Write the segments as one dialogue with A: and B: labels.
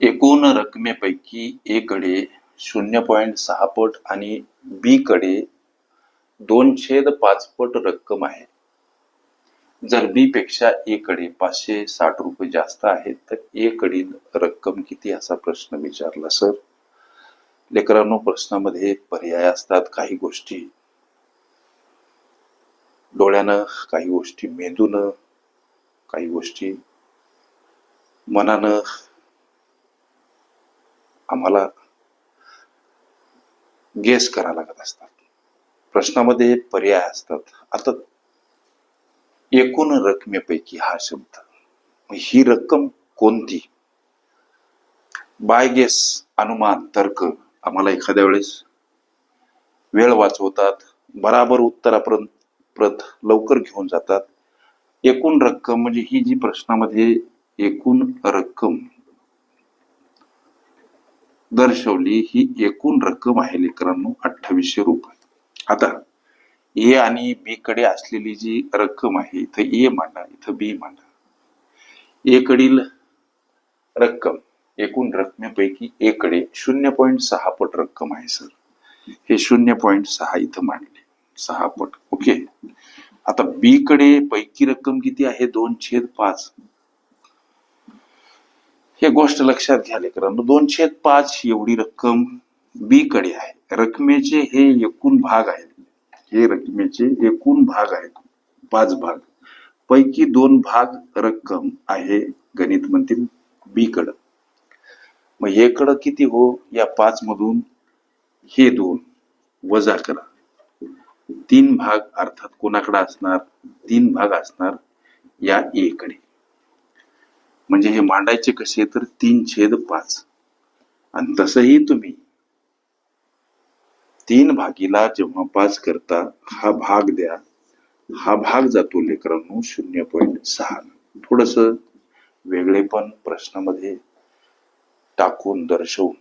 A: एकूण रकमेपैकी ए कडे शून्य पॉईंट सहा पट आणि बी कडे दोन छेद पाच पट रक्कम आहे. जर बी पेक्षा ए कडे पाचशे साठ रुपये जास्त आहेत तर ए कडील रक्कम किती असा प्रश्न विचारला सर? लेकरांनो प्रश्नामध्ये पर्याय असतात काही गोष्टी. डोळ्यानं काही गोष्टी मेंदूनं काही गोष्टी मनानं आम्हाला गेस करा लागत असतात. प्रश्नामध्ये पर्याय असतात. आता एकूण रकमेपैकी हा शब्द. ही रक्कम कोणती? बाय गेस अनुमान तर्क आम्हाला एखाद्या वेळेस वेळ वाचवतात. बराबर उत्तरापर्यंत प्रत लवकर घेऊन जातात. एकूण रक्कम म्हणजे ही जी प्रश्नामध्ये एकूण रक्कम दर्शवली ही एकूण रक्कम आहे लेकरांनो अठ्ठावीसशे रुपये. आता ए आणि बी कडे असलेली जी रक्कम आहे इथं ए मांडा इथं बी मांडा ए कडील रक्कम एकूण रकमेपैकी ए कडे शून्य पॉईंट सहा पट रक्कम आहे सर. हे शून्य पॉईंट सहा इथं मांडले सहा पट. ओके? आता बी कडे पैकी रक्कम किती आहे? दोन छेद पाच. हे गोष्ट लक्षात घ्या लेकरांनो दोनशे पाच एवढी रक्कम बी कडे आहे. रकमेचे हे एकूण भाग आहेत. हे रकमेचे एकूण भाग आहेत. पाच भाग. पैकी दोन भाग रक्कम आहे गणित म्हणतील बी कडं. मग हे कडं किती हो? या पाच मधून हे दोन वजा करा. तीन भाग अर्थात कोणाकडे असणार? तीन भाग असणार या ए कडे. म्हणजे हे मांडायचे कसे तर तीन छेद पाच. आणि तसंही तुम्ही. तीन भागीला जेव्हा पाच करता हा भाग द्या. हा भाग जातो लेकरांनो शून्य पॉईंट सहा. थोडस वेगळे पण प्रश्नामध्ये टाकून दर्शवून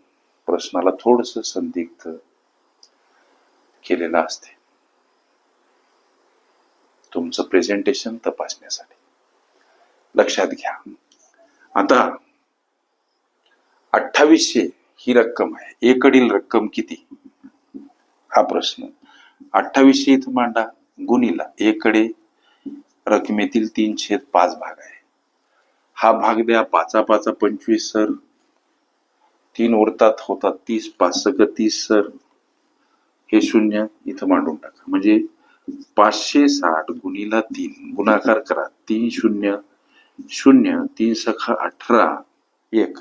A: प्रश्नाला थोडस संदिग्ध केलेलं असते. तुमचं प्रेझेंटेशन तपासण्यासाठी लक्षात घ्या. आता अठ्ठावीसशे ही रक्कम आहे. एकडील रक्कम किती? हा प्रश्न. अठ्ठावीसशे इथं मांडा. गुणीला एकडे रकमेतील तीन छेद पाच भाग आहे. हा भाग द्या. पाचा पाचा पंचवीस सर. तीन उरतात होतात तीस. पाच सग तीस सर. हे शून्य इथं मांडून टाका. म्हणजे पाचशे साठ गुणीला तीन. गुणाकार करा. तीन शून्य शून्य तीन सखा अठरा एक.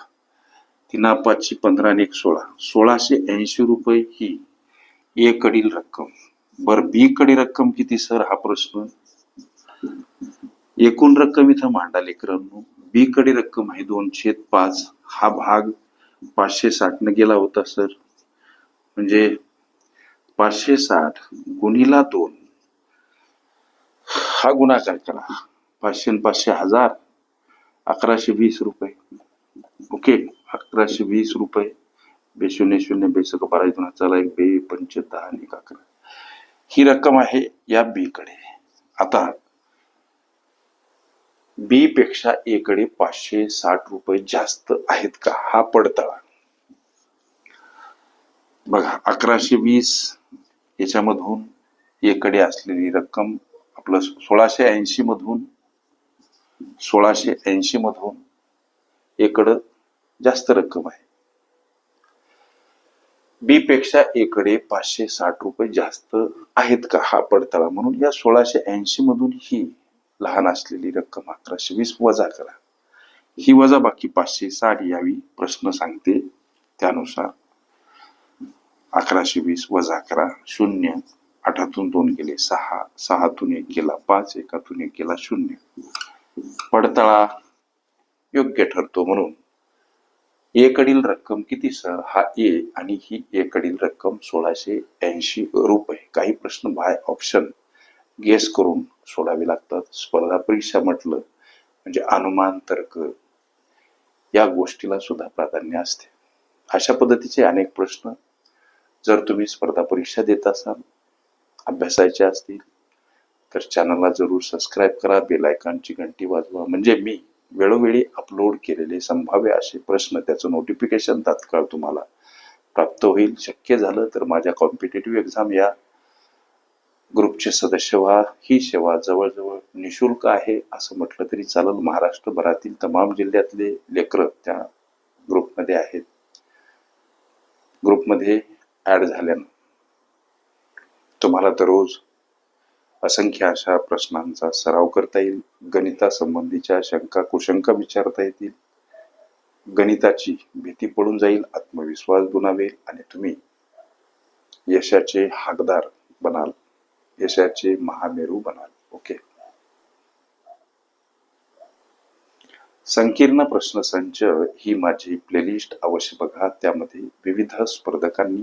A: तीना पाचशे पंधरा आणि एक सोळा. सोळाशे ऐंशी रुपये ही ए कडील रक्कम. बर बी कडे रक्कम किती सर? हा प्रश्न. एकूण रक्कम इथं मांडा लेकरांनो. बी कडे रक्कम आहे दोनशे पाच. हा भाग पाचशे साठ न गेला होता सर. म्हणजे पाचशे साठ गुणीला दोन. हा गुणाकार करा. पाचशे पाचशे हजार. अकराशे वीस रुपये. ओके अकराशे वीस रुपये. बे शून्य शून्य बेसक बारा दोन चला एक बे पंच दहा आणि एक अकरा ही रक्कम आहे या बी कडे. आता बी पेक्षा ए कडे पाचशे साठ रुपये जास्त आहेत का? हा पडताळा. बघा अकराशे वीस याच्यामधून एकडे असलेली रक्कम आपलं सोळाशे ऐंशी मधून सोळाशे ऐंशी मधून एकडं जास्त रक्कम आहे. बी पेक्षा एकडे पाचशे साठ रुपये जास्त आहेत का हा पडताळा म्हणून या सोळाशे ऐंशी मधून ही लहान असलेली रक्कम अकराशे वीस वजा करा. ही वजा बाकी पाचशे साठ यावी प्रश्न सांगते. त्यानुसार अकराशे वीस वजा करा. शून्य. आठातून दोन गेले सहा. सहातून एक गेला पाच. एकातून एक गेला शून्य. पडताळा योग्य ठरतो म्हणून. एकडील रक्कम किती सर? हा ए आणि ही एकडील रक्कम सोळाशे ऐंशी रुपये. काही प्रश्न बाय ऑप्शन गेस करून सोडावे लागतात. स्पर्धा परीक्षा म्हटलं म्हणजे अनुमान तर्क या गोष्टीला सुद्धा प्राधान्य असते. अशा पद्धतीचे अनेक प्रश्न जर तुम्ही स्पर्धा परीक्षा देत असाल अभ्यासायचे असतील तर चॅनलला जरूर सबस्क्राईब करा बेल आयकॉनची घंटी वाजवा. म्हणजे मी वेळोवेळी अपलोड केलेले संभाव्य असे प्रश्न त्याचं नोटिफिकेशन तात्काळ तुम्हाला प्राप्त होईल. शक्य झालं तर माझ्या कॉम्पिटेटिव्ह एक्झाम या ग्रुपचे सदस्य व्हा. ही सेवा जवळजवळ निशुल्क आहे. असं म्हटलं तरी चालेल. महाराष्ट्रभरातील तमाम जिल्ह्यातले लेकरं त्या ग्रुपमध्ये आहेत. ग्रुपमध्ये ॲड झाल्यानं तुम्हाला दररोज असंख्य अशा प्रश्नांचा सराव करता येईल. गणितासंबंधीच्या शंका कुशंका विचारता येतील. गणिताची भीती पडून जाईल आत्मविश्वास दुनावेल आणि तुम्ही यशाचे हाकदार बनाल. यशाचे महामेरू बनाल. ओके. संकीर्ण प्रश्नसंच ही माझी प्लेलिस्ट अवश्य बघा. त्यामध्ये विविध स्पर्धकांनी